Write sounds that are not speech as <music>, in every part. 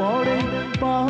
পড়ে পাতা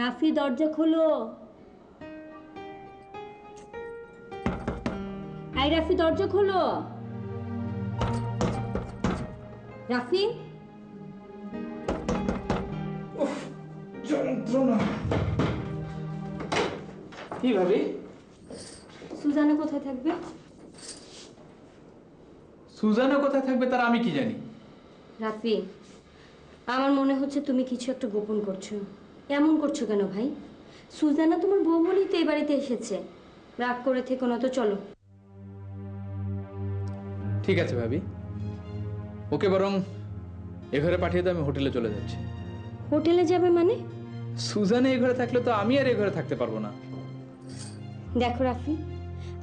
রাফি দরজা খোলো। আই রাফি দরজা খোলো। রাফি? যন্ত্রণা। কি ভাবি? সুজানা কোথায় থাকবে? সুজানা কোথায় থাকবে তার আমি কি জানি? রাফি আমার মনে হচ্ছে তুমি কিছু একটা গোপন করছ। এমন করছ কেন ভাই? সুজানা তোমার বউ বলেই তো এই বাড়িতে এসেছে। রাগ করে থেকো না তো চলো। ঠিক আছে ভাবি। ওকে বরং এ ঘরে পাঠিয়ে দাও আমি হোটেলে চলে যাচ্ছি। হোটেলে যাবে মানে? সুজানা এ ঘরে থাকলে তো আমি আর এ ঘরে থাকতে পারব না। দেখো রাফি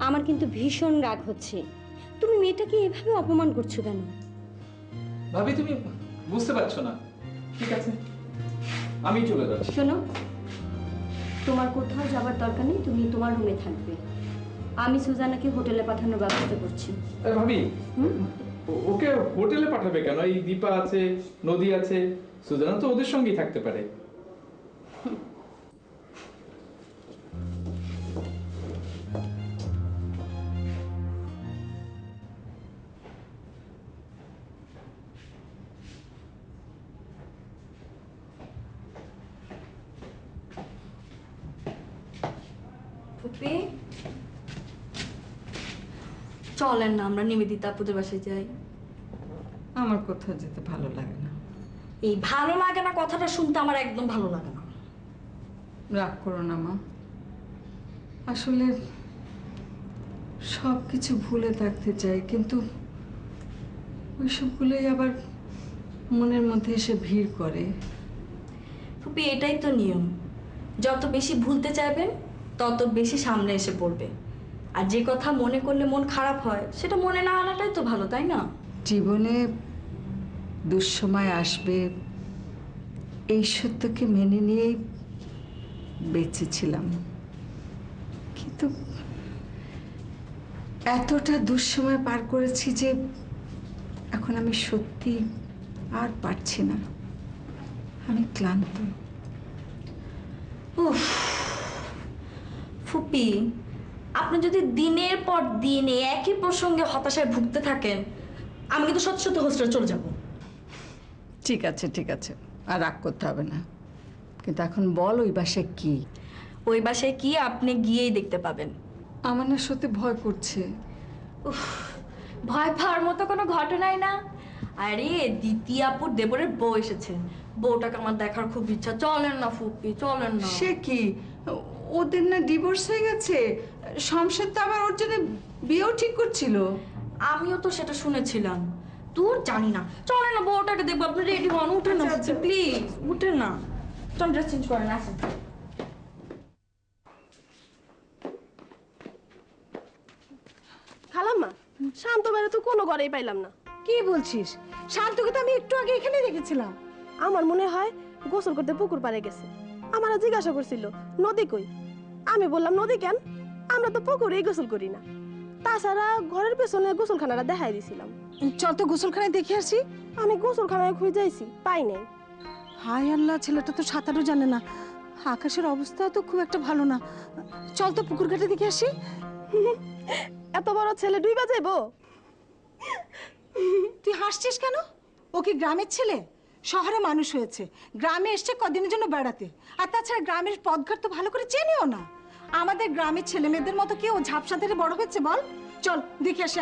আমার কিন্তু ভীষণ রাগ হচ্ছে। তুমি মেয়েটাকে এভাবে অপমান করছ কেন? ভাবি তুমি বুঝতে পারছ না। ঠিক আছে? আমি চলে যাচ্ছি। শোনো তোমার কোথাও যাবার দরকার নেই তুমি তোমার রুমে থাকবে। আমি সুজানাকে হোটেলে পাঠানোর ব্যবস্থা করছি। ভাবি ওকে হোটেলে পাঠাবে কেন? এই দীপা আছে নদী আছে সুজানা তো ওদের সঙ্গেই থাকতে পারে। চলেন না আমরা নিবেদিতা আপুদের বাসায় যাই। আমার কোথাও যেতে ভালো লাগে না। এই ভালো লাগে না কথাটা শুনতে আমার একদম ভালো লাগে না। রাগ করো না মা। আসলে সব কিছু ভুলে থাকতে চাই কিন্তু ওইসবগুলোই আবার মনের মধ্যে এসে ভিড় করে। ফুপি এটাই তো নিয়ম। যত বেশি ভুলতে চাইবেন তত বেশি সামনে এসে পড়বে। আর যে কথা মনে করলে মন খারাপ হয় সেটা মনে না আনাটাই তো ভালো তাই না? জীবনে দুঃসময় আসবে এই সত্যকে মেনে নিয়েই বেঁচেছিলাম কিন্তু এতটা দুঃসময় পার করেছি যে এখন আমি সত্যি আর পারছি না। আমি ক্লান্ত। উফ ফুপি আপনি যদি দিনের পর দিন এই একই প্রসঙ্গে হতাশায় ভুগতে থাকেন আমি কিন্তু সত্যি সত্যি হোস্টেলে চলে যাব। ঠিক আছে ঠিক আছে। আর রাগ করতে হবে না। কিন্তু এখন বল ওই বাসায় কি? ওই বাসায় কি আপনি গিয়েই দেখতে পাবেন। আমার না সত্যি ভয় করছে। উফ, ভয় পাওয়ার মতো কোনো ঘটনাই না। আরে দ্বিতীয়াপুর দেবরের বউ এসেছে। বউটাকে আমার দেখার খুব ইচ্ছা। চলেন না ফুপি চলেন না। সে কি? ওদের না ডিভোর্স হয়ে গেছে। শমশের তো আবার ওর জন্য বিয়েও ঠিক করছিল। আমিও তো সেটা শুনেছিলাম। তোর জানি না। চলেন না বউটাকে দেখব। আপনি রেডি হন? উঠে না। আচ্ছা, আচ্ছা। প্লিজ উঠে না। চল ড্রেস চেঞ্জ করেন আসেন। খালাম্মা শান্ত বেড়ে তো কোনো ঘরেই পাইলাম না। কি বলছিস? শান্তকে তো আমি একটু আগে এখানে দেখেছিলাম। আমার মনে হয় গোসল করতে পুকুর পাড়ে গেছে। আমারা জিজ্ঞাসা করছিল নদী কই? আমি বললাম নদী কেন? আমরা তো পুকুরেই গোসল করি না। তাছাড়া ঘরের পেছনে গোসলখানাটা দেখাই দিছিলাম। চল তো গোসলখানায় দেখে আসি। আমি গোসলখানায় খুঁজে যাইছি পাই নাই। হায় আল্লাহ ছেলেটা তো সাঁতারও জানে না। আকাশের অবস্থা তো খুব একটা ভালো না। চল তো পুকুর ঘাটে দেখে আসি। <laughs> এত বড় ছেলে ডুইবা যাইবো? তুই হাসছিস কেন? ও কি গ্রামের ছেলে? শহরে মানুষ হয়েছে। গ্রামে এসছে কদিনের জন্য বেড়াতে। আর তাছাড়া গ্রামের পথঘাট তো ভালো করে চেনেও না। আমাদের গ্রামের ছেলে মেয়েদের মতো কি ও ঝাপসা ধরে বড় হচ্ছে বল? চল, দেখে আসি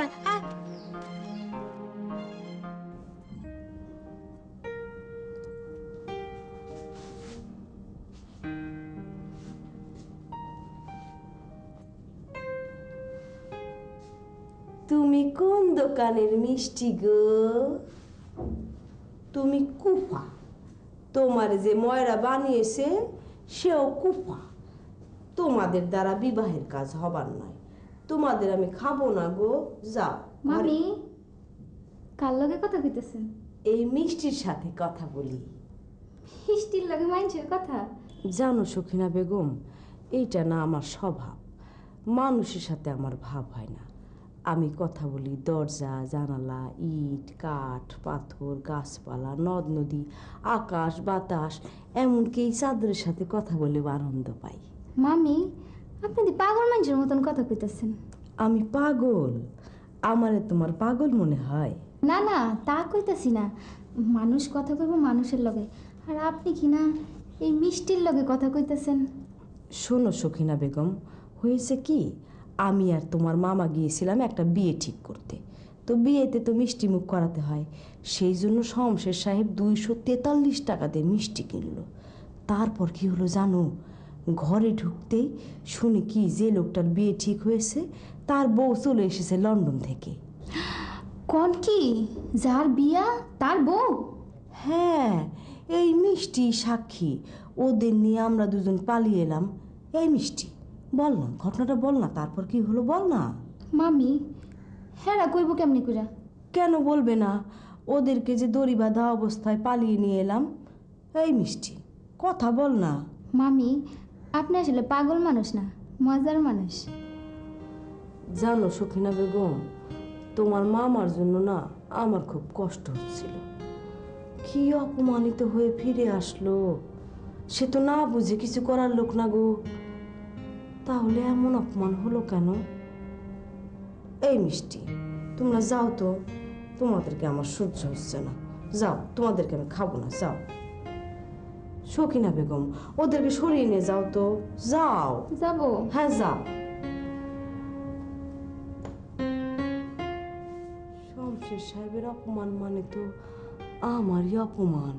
তুমি কোন দোকানের মিষ্টি গো? তুমি কুফা তোমার যে ময়রা বানিয়েছে, সেও কুফা তোমাদের দ্বারা বিবাহের কাজ হবার নয়। তোমাদের আমি খাব না গো যাও মামি কার লগে কথা কইতেছেন? এই মিষ্টির সাথে কথা বলি। হিস্টির লগে মাইনছেন কথা? জানো সখিনা বেগম এইটা না আমার স্বভাব। মানুষের সাথে আমার ভাব হয় না। আমি কথা বলি দরজা জানালা ইট কাঠ পাথর গাছপালা নদ নদী আকাশ বাতাস এমনকি এই চাদরের সাথে কথা বলে আনন্দ পাই। মামি আপনি দি পাগল মানুষের মতন কথা কইতেছেন। আমি পাগল? আমারে তোমার পাগল মনে হয়? না না তা কইতাছি না। মানুষ কথা কইব মানুষের লগে। আর আপনি কি না এই মিষ্টির লগে কথা কইতেছেন? শোনো সখিনা বেগম হয়েছে কি? আমি আর তোমার মামা গিয়েছিলাম একটা বিয়ে ঠিক করতে। তো বিয়েতে তো মিষ্টি মুখ করাতে হয়। সেই জন্য শমশের সাহেব দুইশো তেতাল্লিশ টাকা দিয়ে মিষ্টি কিনলো। তারপর কি হলো জানো? ঘরে ঢুকতেই শুনি কি যে লোকটার বিয়ে ঠিক হয়েছে তার বউ চলে এসেছে লন্ডন থেকে। কন কি? যার বিয়া তার বউ? হ্যাঁ এই মিষ্টি সাক্ষী। ওদের নিয়ে আমরা দুজন পালিয়ে এলাম। এই মিষ্টি বল না ঘটনাটা বল না তারপর কি হলো বল না। মামি হ্যাঁ কইব কেমনি কইরা? কেন বলবে না? ওদেরকে যে দড়ি বাঁধা অবস্থায় পালিয়ে নিয়ে এলাম। এই মিষ্টি কথা বল না। মামি আপনি আসলে পাগল মানুষ না, মজার মানুষ। জানো সখিনা বেগম, তোমার মামার জন্য না আমার খুব কষ্ট হচ্ছিল। কি অপমানিত হয়ে ফিরে আসলো? সে তো না বুঝে কিছু করার লোক না গো। তাহলে এমন অপমান হলো কেন? এই মিষ্টি, তোমরা যাও তো, তোমাদেরকে আমার সহ্য হচ্ছে না। যাও, তোমাদেরকে আমি খাব না, যাও। সখিনা বেগম ওদেরকে সরিয়ে নিয়ে যাও তো। যাও। যাব। হ্যাঁ যাও। শমশের সাহেবের অপমান মানে তো আমারই অপমান।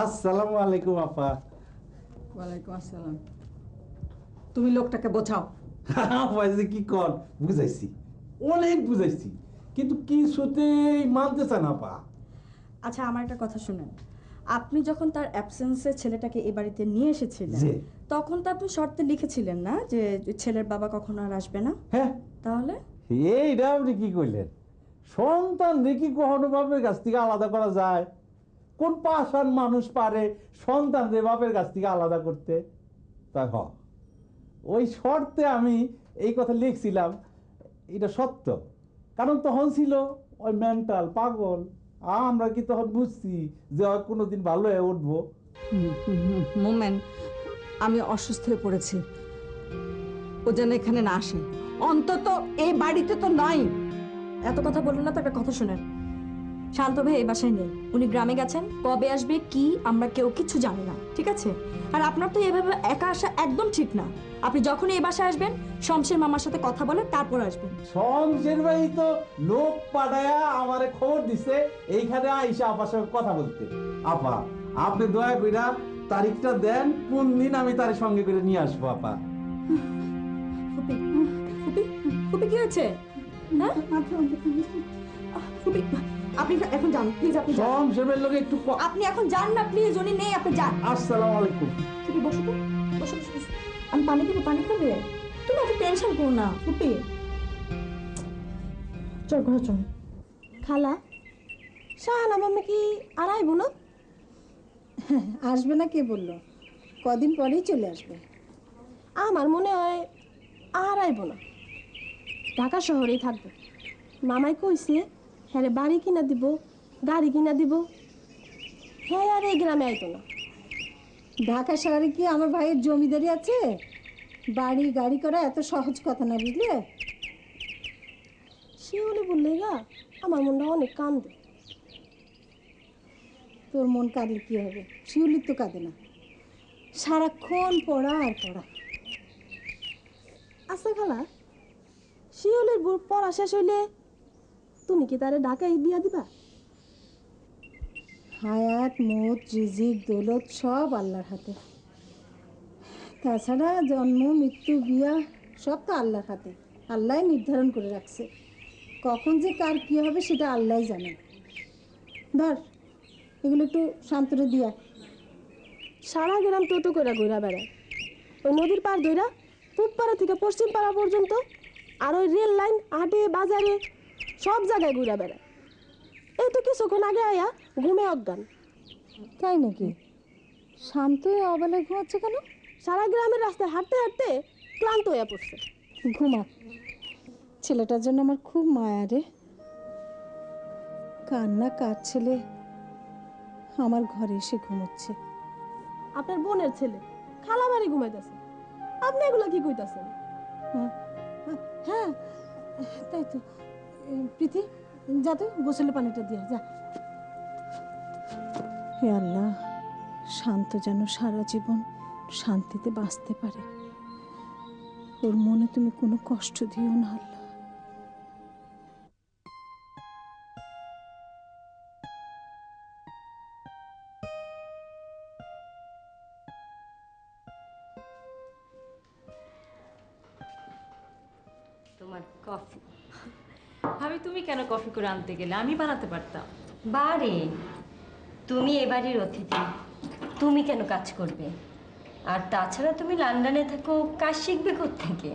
আসসালামু আলাইকুম আপা। ওয়ালাইকুম আসসালাম। তুমি লোকটাকে বোঝাও। <laughs> যে কি কর বুঝাইছি। অনেক বুঝাইছি। কিন্তু কিছুতেই না আপা আচ্ছা আমার একটা কথা শুনেন। আপনি যখন তার অ্যাবসেন্সে ছেলেটাকে এ বাড়িতে নিয়ে এসেছিলেন জি। তখন তো আপনি শর্তে লিখেছিলেন না যে ছেলের বাবা কখনো আর আসবে না? হ্যাঁ। তাহলে? এইটা আপনি কি করলেন সন্তান দেখি কখনো বাপের কাছ থেকে আলাদা করা যায়? কোন পাষাণ মানুষ পারে সন্তান রে বাপের কাছ থেকে আলাদা করতে? তাই হ। ওই শর্তে আমি এই কথা লিখছিলাম, এটা সত্য। কারণ তখন ছিল ওই মেন্টাল পাগল। আমরা কি তখন বুঝছি যে ওই কোনোদিন ভালো হয়ে উঠবো? মোমেন, আমি অসুস্থ হয়ে পড়েছি। ও যেন এখানে না আসে। অন্তত এই বাড়িতে তো নাই। এত কথা বললেন না তো একটা কথা শুনেন। শান্ত ভাই এই বাসায় নেই। উনি গ্রামে গেছেন কবে আসবে কি আমরা কেউ কিছু জানি না ঠিক আছে? আর আপনার তো এভাবে একা আসা একদম ঠিক না। আপনি যখনই এই বাসায় আসবেন শমশের মামার সাথে কথা বলে তারপর আসবেন। শমশের ভাই তো লোক পাঠায়া আমারে খবর দিছে এইখানে আইসা আপার সঙ্গে কথা বলতে। আপা আপনি দয়া কইরা তারিখটা দেন কোন দিন আমি তার সঙ্গে করে নিয়ে আসব আপা? ফুপি ফুপি ফুপি কি হয়েছে? হ্যাঁ? আহ, ফুপি আপনি এখন যান প্লিজ আপনি যান। ভাইয়ের লোক একটু ক- আপনি এখন যান না প্লিজ উনি নেই আপনি যান। আসসালামু আলাইকুম ফুপি বসো তো বসো বসো বসো। আমি পানি দেবো পানি খাবে? তুমি এত টেনশন করো না ফুপি। চল ঘরে চল। খালা শাহানা মাম্মি কি আর আইব না আসবে না কে বলল? কদিন পরেই চলে আসবে। আমার মনে হয় আর আইব না ঢাকা শহরেই থাকবে। মামাই কইছে হ্যাঁ বাড়ি কিনা দিব, গাড়ি কিনা দিব। হ্যাঁ আর এই গ্রামে আইতো না। ঢাকা শহরে কি আমার ভাইয়ের জমিদারি আছে? বাড়ি, গাড়ি করা এত সহজ কথা না বুঝলে? শিউলি বললে, গা, আমার মনটা অনেক কান্দে। তোর মন কাঁদলে কি হবে? শিউলির তো কাঁদে না। সারাক্ষণ পড়া আর পড়া। আচ্ছা খালা, শিউলির পড়া শেষ হইলে তুমি কি তারে ঢাকায় বিয়া দিবা? হায়াত, মত, রিজিক, দৌলত সব আল্লাহর হাতে। তাছাড়া জন্ম, মৃত্যু, বিয়া সব তো আল্লাহর হাতে। আল্লাহ নির্ধারণ করে রাখছে। কখন যে কার কী হবে সেটা আল্লাহ জানে। ধর, এগুলো একটু শান্তরে দিয়া। সারা গ্রাম টোটো করে ঘুরা বেড়ায়। ওই নদীর পার ধইরা পূব পাড়া থেকে পশ্চিম পাড়া পর্যন্ত আর ওই রেল লাইন হাটে, বাজারে সব জায়গায় ঘুরে বেড়ায়। এই তো কিছুক্ষণ আগে আয়া ঘুমে অজ্ঞান। তাই নাকি? শান্ত হয়ে অবেলায় ঘুমাচ্ছে কেন? সারা গ্রামের রাস্তায় হাঁটতে হাঁটতে ক্লান্ত হয়ে পড়ছে। ঘুমা। ছেলেটার জন্য আমার খুব মায়া রে। কান্না কার ছেলে আমার ঘরে এসে ঘুমোচ্ছে। আপনার বোনের ছেলে খালা বাড়ি ঘুমাইতেছে। আপনি এগুলো কি কইতাছেন? হ্যাঁ, হ্যাঁ তাই তো। প্রীতি, যা তুই গোসলের পানিটা দিয়ে যা। হে আল্লাহ, শান্ত যেন সারা জীবন শান্তিতে বাঁচতে পারে। ওর মনে তুমি কোনো কষ্ট দিও না, আল্লাহ। কেন কফি করে আনতে গেলে? আমি বানাতে পারতাম। বারে তুমি এবারের অতিথি। তুমি কেন কাজ করবে? আর তাছাড়া তুমি লন্ডনে থাকো কাজ শিখবে থেকে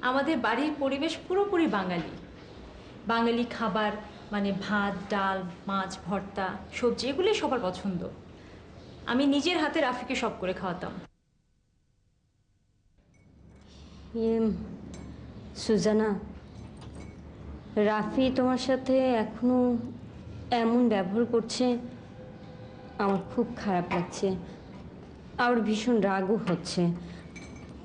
আমাদের বাড়ির পরিবেশ পুরোপুরি বাঙালি। বাঙালি খাবার মানে ভাত ডাল মাছ ভর্তা সবজি এগুলোই সবার পছন্দ। আমি নিজের হাতে রাফিকে সব করে খাওয়াতাম। সুজানা রাফি তোমার সাথে এখনও এমন ব্যবহার করছে আমার খুব খারাপ লাগছে। আমার ভীষণ রাগও হচ্ছে।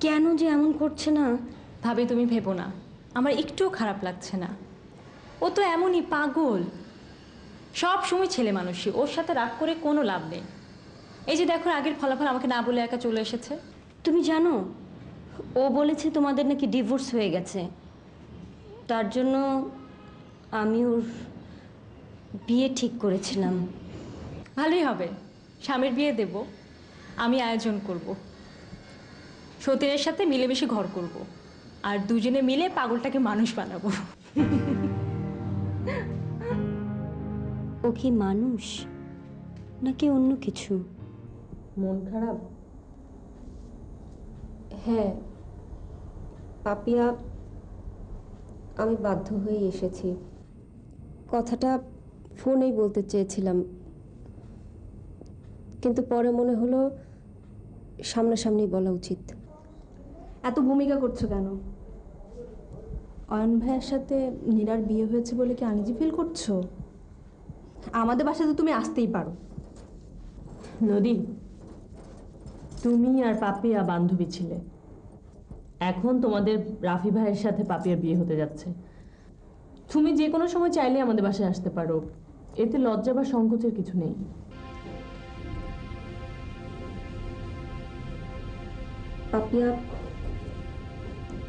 কেন যে এমন করছে না? ভাবি তুমি ভেবো না। আমার একটুও খারাপ লাগছে না। ও তো এমনই পাগল। সব সময় ছেলে মানুষই। ওর সাথে রাগ করে কোনো লাভ নেই। এই যে দেখো আগের ফলাফল আমাকে না বলে একা চলে এসেছে। তুমি জানো ও বলেছে তোমাদের নাকি ডিভোর্স হয়ে গেছে। তার জন্য আমি ওর বিয়ে ঠিক করেছিলাম। ভালোই হবে। স্বামীর বিয়ে দেব আমি আয়োজন করব। সতীনের সাথে মিলেমিশে ঘর করব। আর দুজনে মিলে পাগলটাকে মানুষ বানাবো। ও কি মানুষ নাকি অন্য কিছু? মন খারাপ? হ্যাঁ। পাপিয়া আমি বাধ্য হয়ে এসেছি। কথাটা ফোনেই বলতে চেয়েছিলাম। কিন্তু পরে মনে হলো সামনাসামনি বলা উচিত। এত ভূমিকা করছ কেন? অয়ন ভাইয়ের সাথে নীরার বিয়ে হয়েছে বলে কি আনিজি ফিল করছ? আমাদের বাসায় তো তুমি আসতেই পারো। নদী তুমি আর পাপিয়া বান্ধবী ছিলে। এখন তোমাদের রাফি ভাইয়ের সাথে পাপিয়ার বিয়ে হতে যাচ্ছে। তুমি যে কোনো সময় চাইলে আমাদের বাসায় আসতে পারো। এতে লজ্জা বা সংকোচের কিছু নেই। পাপিয়া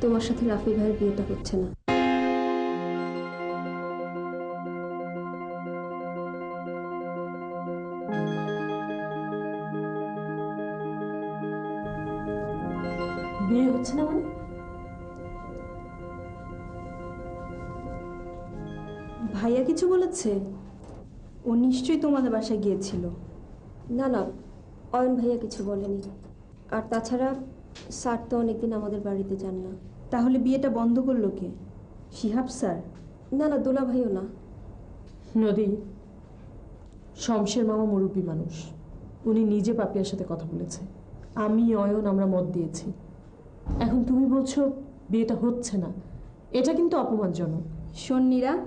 তোমার সাথে রাফি ভাইয়ের বিয়েটা হচ্ছে না। বিয়ে হচ্ছে না ভাইয়া কিছু বলেছে? ও নিশ্চয়ই তোমাদের বাসায় গিয়েছিল। না না অয়ন ভাইয়া কিছু বলেনি। আর তাছাড়া স্যার তো অনেকদিন আমাদের বাড়িতে যান না। তাহলে বিয়েটা বন্ধ করল কে? শিহাব স্যার? না না দোলা ভাইও না। নদী শমশের মামা মুরব্বী মানুষ। উনি নিজে পাপিয়ার সাথে কথা বলেছে। আমি অয়ন আমরা মত দিয়েছি। এখন তুমি বলছো বিয়েটা হচ্ছে না। এটা কিন্তু অপমানজনক। শোন নীরা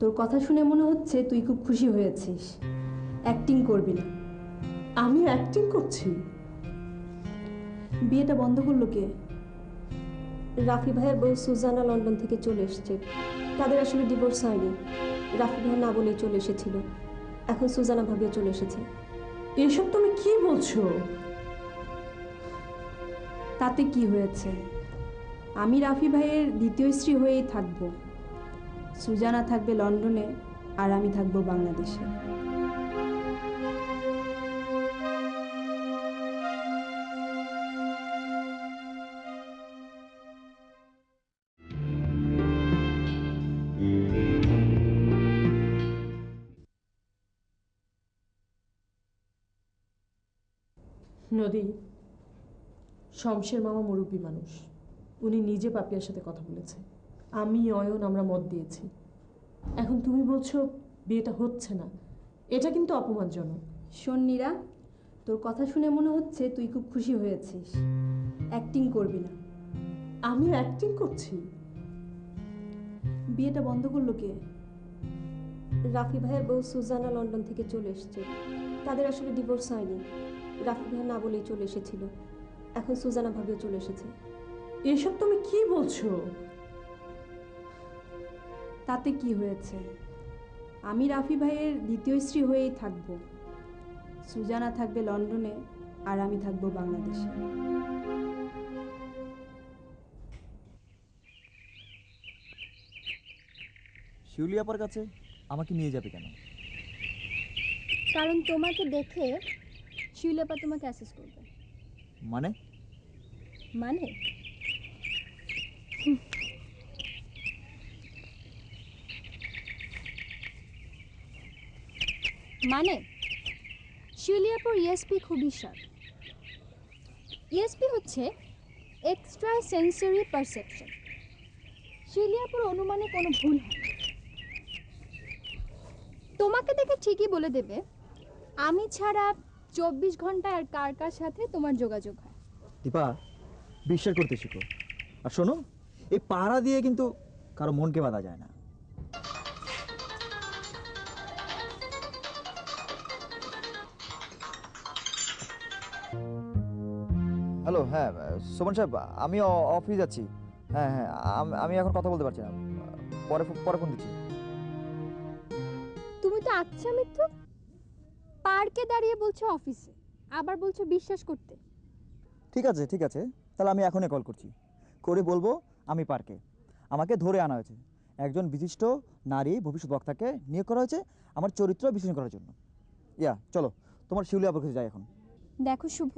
তোর কথা শুনে মনে হচ্ছে তুই খুব খুশি হয়েছিস। অ্যাক্টিং করবি না। আমি অ্যাক্টিং করছি। বিয়েটা বন্ধ করল কে? রাফি ভাইয়ের বউ সুজানা লন্ডন থেকে চলে এসছে। তাদের আসলে ডিভোর্স হয়নি। রাফি ভাই না বলেই চলে এসেছিল। এখন সুজানা ভাবিও চলে এসেছে। এসব তুমি কি বলছো? তাতে কি হয়েছে? আমি রাফি ভাইয়ের দ্বিতীয় স্ত্রী হয়েই থাকব। সুজানা থাকবে লন্ডনে আর আমি থাকব বাংলাদেশে। নদী, শমশের মামা মুরব্বী মানুষ। উনি নিজে পাপিয়ার সাথে কথা বলেছে। আমি অয়ন আমরা মত দিয়েছি। এখন তুমি বলছো বিয়েটা হচ্ছে না। এটা কিন্তু অপমানজনক। শোন নীরা তোর কথা শুনে মনে হচ্ছে তুই খুব খুশি হয়েছিস। অ্যাক্টিং করবি না। আমি অ্যাক্টিং করছি। বিয়েটা বন্ধ করল কে? রাফি ভাইয়ের বউ সুজানা লন্ডন থেকে চলে এসছে। তাদের আসলে ডিভোর্স হয়নি। রাফি ভাই না বলেই চলে এসেছিল। এখন সুজানা ভাবিও চলে এসেছে। এসব তুমি কি বলছো? তাতে কি হয়েছে? আমি রাফি ভাইয়ের দ্বিতীয় স্ত্রী হয়েই থাকব। সুজানা থাকবে লন্ডনে আর আমি থাকব বাংলাদেশে। শিউলি আপার কাছে আমাকে নিয়ে যাবে কেন? কারণ তোমাকে দেখে শিউলাপা তোমাকে অ্যাসেস করবে। মানে? মানে? মানে? শিলিয়াপুর ইএসপি খুবই শার্প ইএসপি হচ্ছে এক্সট্রা সেন্সরি পারসেপশন শিলিয়াপুর অনুমানে কোনো ভুল হয় তোমাকে দেখে ঠিকই বলে দেবে, আমি ছাড়া চব্বিশ ঘণ্টা আর কার কার সাথে তোমার যোগাযোগ হয়? দীপা, বিশ্বাস করতে শিখো। আর শোনো, এই পাহারা দিয়ে কিন্তু কারও মনকে বাঁধা যায় না। হ্যালো হ্যাঁ সোমন সাহেব আমি অফিস যাচ্ছি। হ্যাঁ হ্যাঁ আমি এখন কথা বলতে পারছি না। পরে পরে ফোন দিচ্ছি। তুমি তো আচ্ছা মিত্র। পার্কে দাঁড়িয়ে বলছো অফিসে আবার বলছো বিশ্বাস করতে। ঠিক আছে ঠিক আছে তাহলে আমি এখনই কল করছি। করে বলব আমি পার্কে। আমাকে ধরে আনা হয়েছে। একজন বিশিষ্ট নারী ভবিষ্যৎ বক্তাকে নিয়োগ করা হয়েছে আমার চরিত্র বিশ্লেষণ করার জন্য। ইয়া চলো তোমার শিউলি আবার কাছে যাই এখন। দেখো শুভ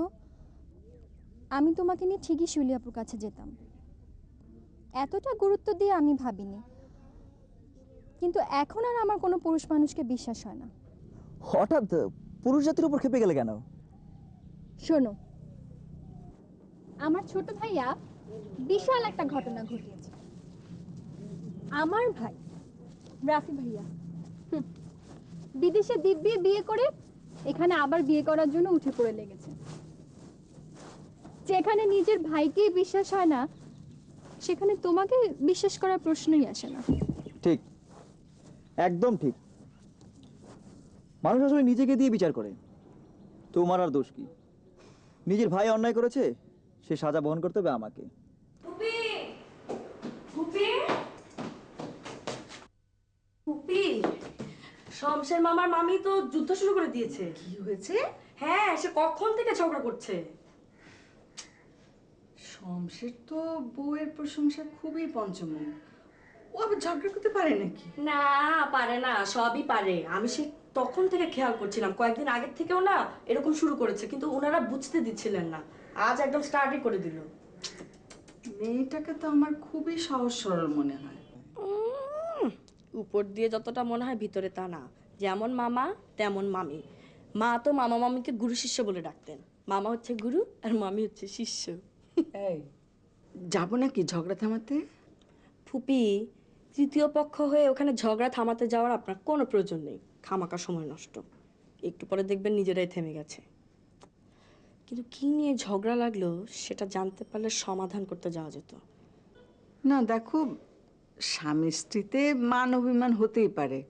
আমি তোমাকে নিয়ে ঠিকই শিউলিয়াপুর কাছে যেতাম। এতটা গুরুত্ব দিয়ে আমি ভাবিনি। কিন্তু এখন আর আমার কোনো পুরুষ মানুষকে বিশ্বাস হয় না। হঠাৎ পুরুষ জাতির উপর খেপে গেলে কেন? শোনো আমার ছোট ভাইয়া বিশাল একটা ঘটনা ঘটিয়েছে। আমার ভাই রাফি ভাইয়া বিদেশে দিব্যি বিয়ে করে এখানে আবার বিয়ে করার জন্য উঠে পড়ে লেগেছে। যেখানে নিজের ভাইকেই বিশ্বাস হয় না সেখানে তোমাকে বিশ্বাস করার প্রশ্নই আসে না। ঠিক। একদম ঠিক। মানুষ আসলে নিজেকে দিয়ে বিচার করে। তোমার আর দোষ কি? নিজের ভাই অন্যায় করেছে সে সাজা বহন করতে হবে আমাকে। শমশের মামার মামি তো যুদ্ধ শুরু করে দিয়েছে। কি হয়েছে? হ্যাঁ সে কখন থেকে ঝগড়া করছে? শমশের তো বউয়ের প্রশংসা খুবই পঞ্চমুখ। ও আবার ঝগড়া করতে পারে নাকি? না পারে না সবই পারে। আমি সে তখন থেকে খেয়াল করছিলাম কয়েকদিন আগের থেকেও না এরকম শুরু করেছে কিন্তু ওনারা বুঝতে দিচ্ছিলেন না। আজ একদম স্টার্টই করে দিল। মেয়েটাকে তো আমার খুবই সহজ সরল মনে হয়। উপর দিয়ে যতটা মনে হয় ভিতরে তা না। যেমন মামা তেমন মামি। মা তো মামা মামিকে গুরু শিষ্য বলে ডাকতেন। মামা হচ্ছে গুরু আর মামি হচ্ছে শিষ্য। এই। যাব নাকি ঝগড়া থামাতে? ফুপি তৃতীয় পক্ষ হয়ে ওখানে ঝগড়া থামাতে যাওয়ার আপনার কোনো প্রয়োজন নেই। খামাকা সময় নষ্ট। একটু পরে দেখবেন নিজেরাই থেমে গেছে। কিন্তু কি নিয়ে ঝগড়া লাগল সেটা জানতে পারলে সমাধান করতে যাওয়া যেত। না দেখো স্বামী স্ত্রীতে মান অভিমান হতেই পারে।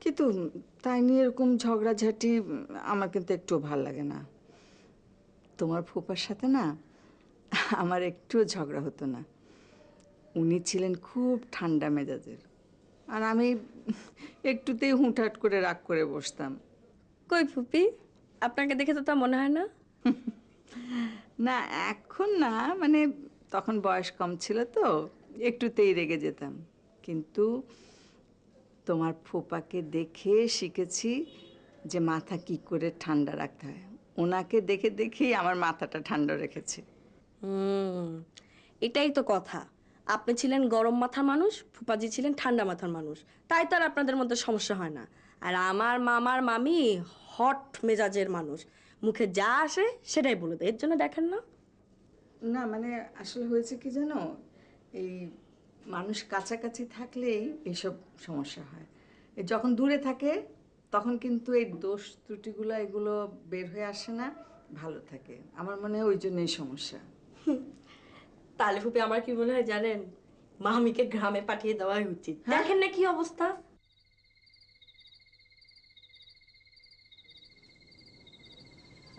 কিন্তু তাই নিয়ে এরকম ঝগড়াঝাটি আমার কিন্তু একটু ভালো লাগে না। তোমার ফুপার সাথে না <laughs> আমার একটুও ঝগড়া হতো না। উনি ছিলেন খুব ঠান্ডা মেজাজের। আর আমি <laughs> একটুতেই হুটহাট করে রাগ করে বসতাম। কই ফুপি? আপনাকে দেখে তো তা মনে হয় না? <laughs> না এখন না মানে তখন বয়স কম ছিল তো একটুতেই রেগে যেতাম। কিন্তু তোমার ফোপাকে দেখে শিখেছি যে মাথা কি করে ঠান্ডা রাখতে হয়। ওনাকে দেখে দেখেই আমার মাথাটা ঠান্ডা রেখেছে। হুম, এটাই তো কথা। আপনি ছিলেন গরম মাথার মানুষ ফুপাজি ছিলেন ঠান্ডা মাথার মানুষ। তাই তো আর আপনাদের মধ্যে সমস্যা হয় না। আর আমার মামার মামি হট মেজাজের মানুষ। মুখে যা আসে সেটাই বলে দেয়। এর জন্য দেখেন না। না মানে আসলে হয়েছে কি জানো? এই মানুষ কাছাকাছি থাকলেই এইসব সমস্যা হয়। যখন দূরে থাকে, তখন কিন্তু এই দোষ ত্রুটিগুলো এগুলো বের হয়ে আসে না, ভালো থাকে। আমার মনে হয় ওই জন্যই সমস্যা। তাহলে ফুপি আমার কি মনে হয় জানেন? মামিকে গ্রামে পাঠিয়ে দেওয়াই উচিত। দেখেন না কি অবস্থা।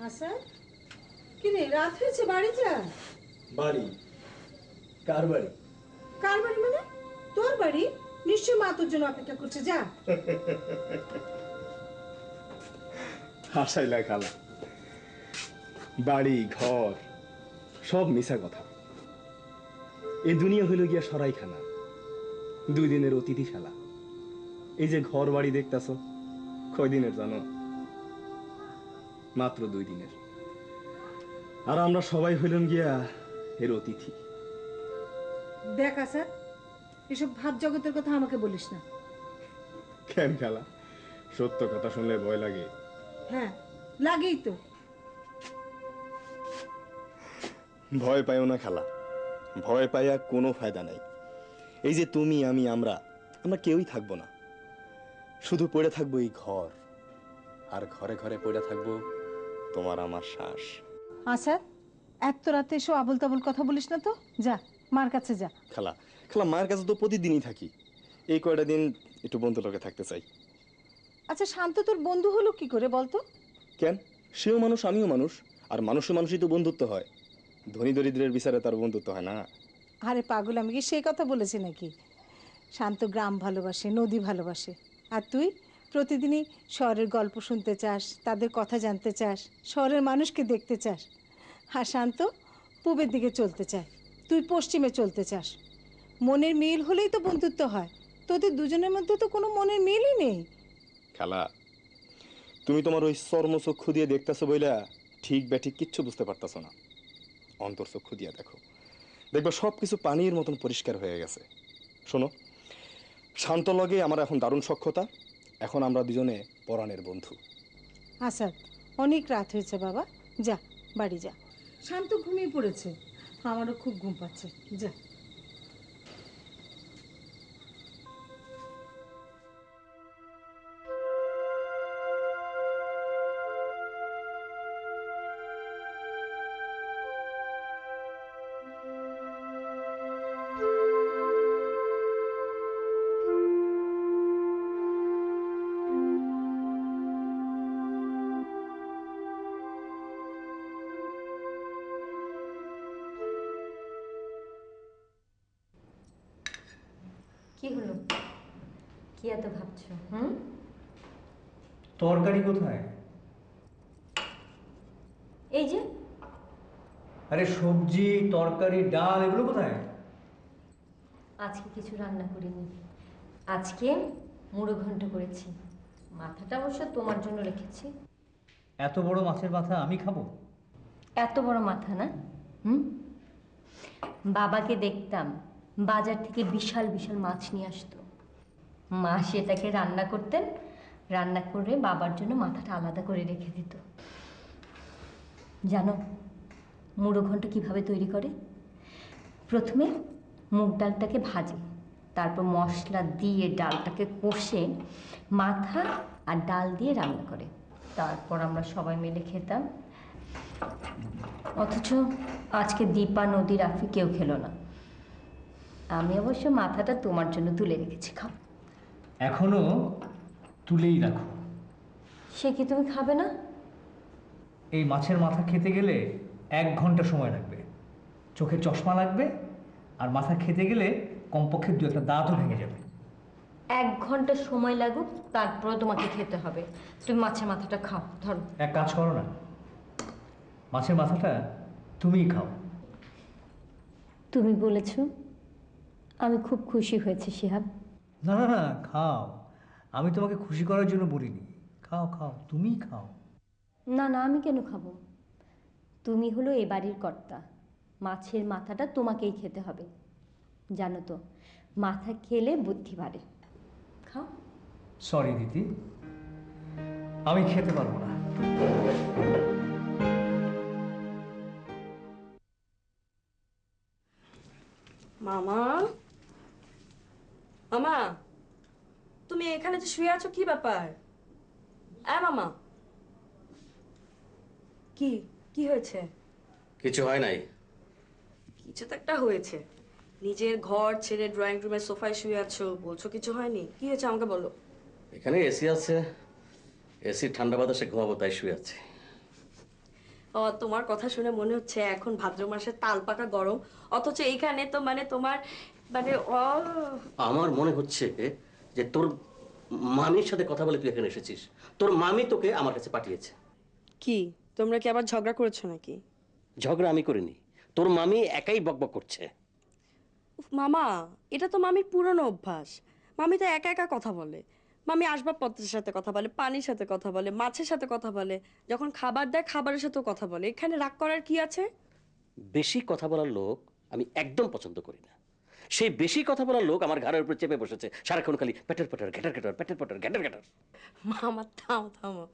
আচ্ছা কি রে রাত হয়েছে বাড়ি যা। বাড়ি? কার বাড়ি? কার বাড়ি মানে? তোর বাড়ি? নিশ্চয়ই মা তোর জন্য অপেক্ষা করছে যা। হাসাইলা খালা। বাড়ি ঘর সব মিশা কথা। এ দুনিয়া হইল গিয়া সরাইখানা দুই দিনের অতিথিশালা। এই যে ঘর বাড়ি দেখতেছ কয় দিনের জানো? মাত্র দুই দিনের। আর আমরা সবাই হইলাম গিয়া এর অতিথি। দেখ স্যার এসব ভাব জগতের কথা আমাকে বলিস না। কেন খেলা? সত্য কথা শুনলে ভয় লাগে। হ্যাঁ লাগেই তো। ভয় পাইও না খেলা। ভয় পাইয়া কোনো ফায়দা নাই। এই যে তুমি আমি আমরা আমরা কেউই থাকব না। শুধু পড়ে থাকব এই ঘর। আর ঘরে ঘরে পড়ে থাকব তোমার আমার শ্বাস। আচ্ছা এত রাতে এসো আবল তাবল কথা বলিস না তো? যা মার কাছে যা। খেলা খেলা মায়ের কাছে তো প্রতিদিনই থাকি। এই কয়টা দিন একটু বন্ধু লোকে থাকতে চাই। আচ্ছা শান্ত তোর বন্ধু হলো কি করে বলতো? কেন? সেও মানুষ আমিও মানুষ। আর মানুষে মানুষই তো বন্ধুত্ব হয়। ধনী দরিদ্রের বিচারে তার বন্ধুত্ব হয় না। আরে পাগল আমি কি সেই কথা বলেছি নাকি? শান্ত গ্রাম ভালোবাসে নদী ভালোবাসে। আর তুই? প্রতিদিনই শহরের গল্প শুনতে চাস তাদের কথা জানতে চাস শহরের মানুষকে দেখতে চাস। আর শান্ত পূবের দিকে চলতে চায় তুই পশ্চিমে চলতে চাস। মনের মিল হলেই তো বন্ধুত্ব হয়। তোদের দুজনের মধ্যে তো কোনো মনের মিলই নেই। খেলা তুমি তোমার ওই চর্মচক্ষু দিয়ে দেখতেছো বইলা ঠিক ব্যাঠিক কিচ্ছু বুঝতে পারতাছো না। অন্তর্চক্ষু দিয়া দেখো। দেখবে সব কিছু পানির মতন পরিষ্কার হয়ে গেছে। শোনো শান্ত লগে আমার এখন দারুণ সক্ষতা। এখন আমরা দুজনে পরাণের বন্ধু। আচ্ছা অনেক রাত হয়েছে বাবা। যা বাড়ি যা। শান্ত ঘুমিয়ে পড়েছে। আমারও খুব ঘুম পাচ্ছে। যা। কি হলো? কি এত ভাবছ? হুম? তরকারি কোথায়? এই যে। আরে সবজি তরকারি ডাল এগুলো কোথায়? আজকে কিছু রান্না করিনি। আজকে মুড়ো ঘন্ট করেছি। মাথাটা অবশ্য তোমার জন্য রেখেছি। এত বড় মাছের মাথা আমি খাব? এত বড় মাথা না? হুম? বাবাকে দেখতাম। বাজার থেকে বিশাল বিশাল মাছ নিয়ে আসতো। মা সেটাকে রান্না করতেন, রান্না করে বাবার জন্য মাথাটা আলাদা করে রেখে দিত। জানো, মুড়ো ঘন্ট কীভাবে তৈরি করে? প্রথমে মুগ ডালটাকে ভাজে, তারপর মশলা দিয়ে ডালটাকে কষে মাথা আর ডাল দিয়ে রান্না করে। তারপর আমরা সবাই মিলে খেতাম। অথচ আজকে দীপা নদী রাফি কেউ খেলো না। আমি অবশ্য মাথাটা তোমার জন্য তুলে রেখেছি খাও। এখনও তুলেই রাখো। সে কি তুমি খাবে না? এই মাছের মাথা খেতে গেলে এক ঘণ্টা সময় লাগবে। চোখে চশমা লাগবে আর মাথা খেতে গেলে কমপক্ষে দু একটা দাঁতও ভেঙে যাবে। এক ঘণ্টা সময় লাগুক তারপরে তোমাকে খেতে হবে। তুমি মাছের মাথাটা খাও ধরো। এক কাজ করো না। মাছের মাথাটা তুমিই খাও। তুমি বলেছ আমি খুব খুশি হয়েছি শিহাব। না না না খাও। আমি তোমাকে খুশি করার জন্য বলিনি। খাও খাও তুমি খাও। না না আমি কেন খাব? তুমি হলো এ বাড়ির কর্তা। মাছের মাথাটা তোমাকেই খেতে হবে। জানো তো মাথা খেলে বুদ্ধি বাড়ে। খাও। সরি দিদি। আমি খেতে পারব না। মামা। মামা তুমি এখানে যে শুয়ে আছো কি ব্যাপার? হ্যাঁ মামা। কি কি হয়েছে? কিছু হয় নাই। কিছু তো একটা হয়েছে। নিজের ঘর ছেড়ে ড্রয়িং রুমের সোফায় শুয়ে আছো বলছো কিছু হয়নি? কি হয়েছে আমাকে বলো। এখানে এসি আছে এসি ঠান্ডা বাতাসে ঘুমাবো তাই শুয়ে আছে। ও তোমার কথা শুনে মনে হচ্ছে এখন ভাদ্র মাসে তাল পাকা গরম অথচ এইখানে তো মানে তোমার মানে ও আমার মনে হচ্ছে যে তোর মামির সাথে কথা বলে তুই এখানে এসেছিস। তোর মামি তোকে আমার কাছে পাঠিয়েছে। কি? তোমরা কি আবার ঝগড়া করেছ নাকি? ঝগড়া আমি করিনি। তোর মামি একাই বকবক করছে। মামা এটা তো মামির পুরনো অভ্যাস। মামি তো একা একা কথা বলে। মামি আসবাবপত্রের সাথে কথা বলে পানির সাথে কথা বলে মাছের সাথে কথা বলে যখন খাবার দেয় খাবারের সাথেও কথা বলে। এখানে রাগ করার কি আছে? বেশি কথা বলার লোক আমি একদম পছন্দ করি না। সেই বেশি কথা বলার লোক আমার ঘরের উপর চেপে বসেছে। সারাক্ষণ খালি পেটের পেটার ঘেটার ঘেটার পেটের পেটার ঘেটার ঘেটার। মামা থামো থামো।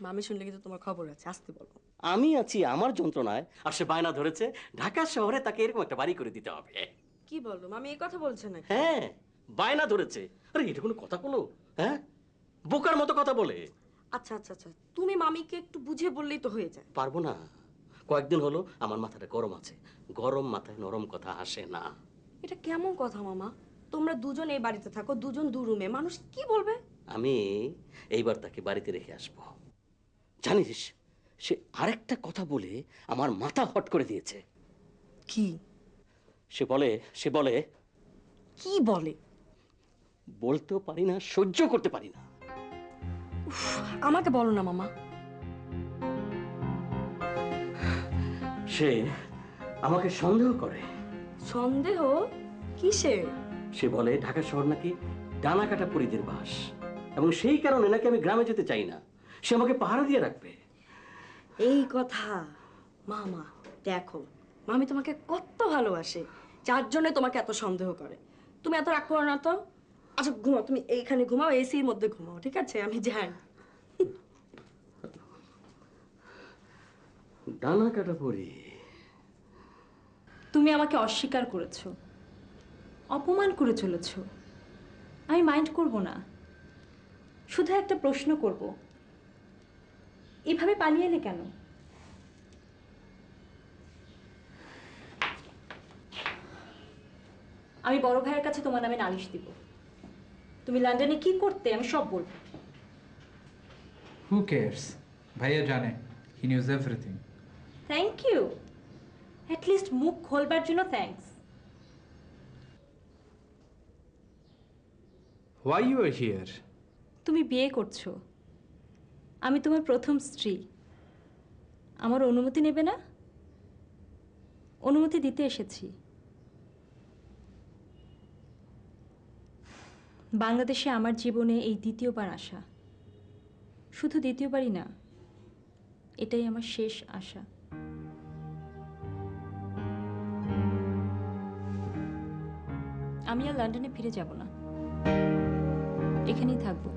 মামি শুনলে কিন্তু তোমার খবর আছে আসতে বলো। আমি আছি আমার যন্ত্রণায় আর সে বায়না ধরেছে ঢাকা শহরে তাকে এরকম একটা বাড়ি করে দিতে হবে। কি বলো মামি এই কথা বলছে নাকি? হ্যাঁ বায়না ধরেছে। আরে এটা কোনো কথা বলো? হ্যাঁ? বোকার মতো কথা বলে। আচ্ছা আচ্ছা আচ্ছা তুমি মামিকে একটু বুঝিয়ে বললেই তো হয়ে যায়। পারব না। কয়েকদিন হলো আমার মাথাটা গরম আছে। গরম মাথায় নরম কথা আসে না। এটা কেমন কথা মামা? তোমরা দুজন এই বাড়িতে থাকো দুজন দু রুমে। মানুষ কি বলবে? আমি এইবার তাকে বাড়িতে রেখে আসব। জানিস সে আরেকটা কথা বলে আমার মাথা হট করে দিয়েছে। কি? সে বলে সে বলে কি বলে? বলতেও পারি না সহ্য করতে পারি না। আমাকে বলো না মামা। সে আমাকে সন্দেহ করে। সন্দেহ কিসে সে বলে ঢাকা শহর নাকি ডানা কাটা পরিদের বাস। এবং সেই কারণে নাকি আমি গ্রামে যেতে চাই না। সে আমাকে পাহারা দিয়ে রাখবে। এই কথা মামা দেখো মামি তোমাকে কত ভালোবাসে যার জন্য তোমাকে এত সন্দেহ করে। তুমি এত রাগ করো না তো? আচ্ছা ঘুমাও তুমি এইখানে ঘুমাও এসির মধ্যে ঘুমাও ঠিক আছে? আমি যাই। ডানা কাটা পরি তুমি আমাকে অস্বীকার করেছ। অপমান করে চলেছ। আমি মাইন্ড করব না। শুধু একটা প্রশ্ন করব। এভাবে পালিয়ে এলে কেন? আমি বড় ভাইয়ের কাছে তোমার নামে নালিশ দিব। তুমি লন্ডনে কি করতে আমি সব বলব। হু কেয়ার্স ভাইয়া জানে। He knows everything thank you at least মুখ খোলবার জন্য thanks why you are here তুমি বিয়ে করছ। আমি তোমার প্রথম স্ত্রী। আমার অনুমতি নেবে না? অনুমতি দিতে এসেছি। বাংলাদেশে আমার জীবনে এই দ্বিতীয়বার আসা। শুধু দ্বিতীয়বারই না এটাই আমার শেষ আশা। আমি আর লন্ডনে ফিরে যাব না। এখানেই থাকব।